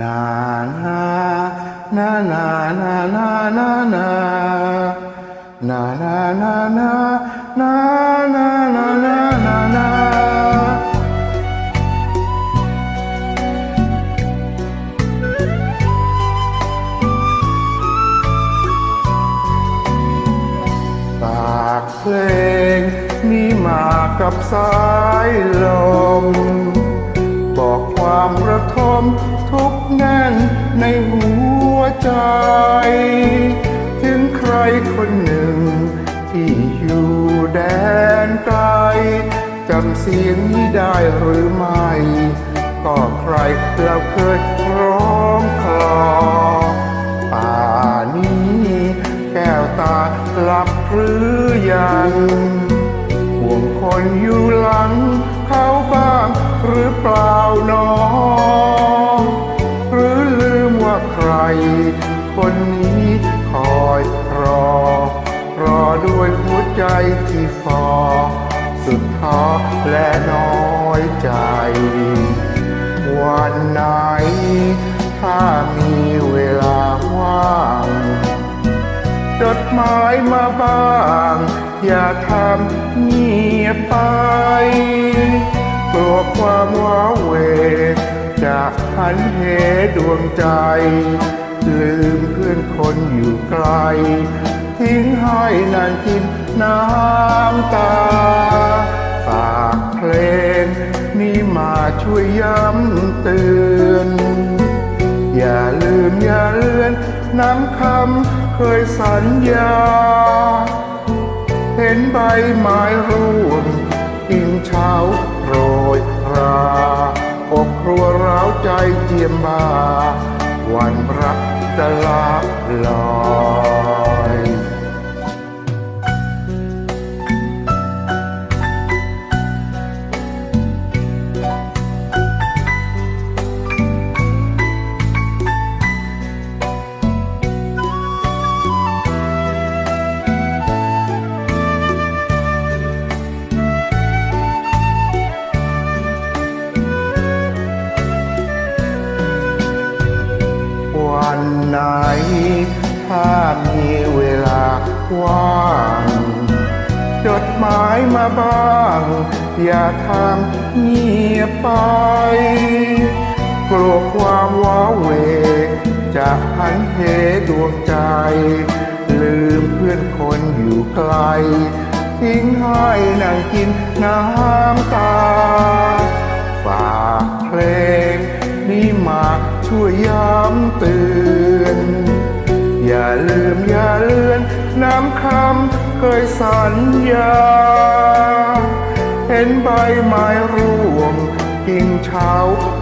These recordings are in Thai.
นานานานานานานานานานานานานานานานานานาฝากเพลงนี้มากับสายลม ความระทมทุกแน่นในหัวใจ ถึงใครคนหนึ่ง ที่อยู่แดนไกลจำเสียงนี้ได้หรือไม่ ก็ใครเราเคยร้องคลอป่านี้แก้วตาหลับหรือยังห่วงคนอยู่หลังเขาบ้างหรือเปล่านอ ใจที่ฟอสุดท้อและน้อยใจ วันไหน ถ้ามีเวลาว่างจดหมายมาบ้าง อย่าทำเงียบไปกลัวความว้าเหวจะหันเหดวงใจ ลืมเพื่อนคนอยู่ไกล ทิ้งให้นานกิน น้ำตา ฝากเพลงนี้มาช่วยย้ำเตือน อย่าลืมอย่าเลือนน้ำคำเคยสัญญา เห็นใบไม้ร่วงกิ่งเช้าโรยราอกครัวร้าวใจเจียมบาวันรักจะลาลอ ถ้ามีเวลาว่างจดหมายมาบ้าง อย่าทำเงียบไป กลัวความว้าเหวจะหันเหดวงใจ ลืมเพื่อนคนอยู่ไกล ทิ้งให้นั่งกินน้ำตา ฝากเพลงนี้มาช่วยย้ำเตือน อย่าลืมอย่าเลือน น้ำคำเคยสัญญา เห็นใบไม้ร่วงกิ่งเช้า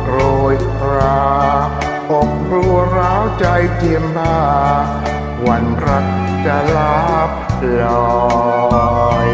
โรยราอกรัวร้าวใจเจียมบาวันรักจะลับลอย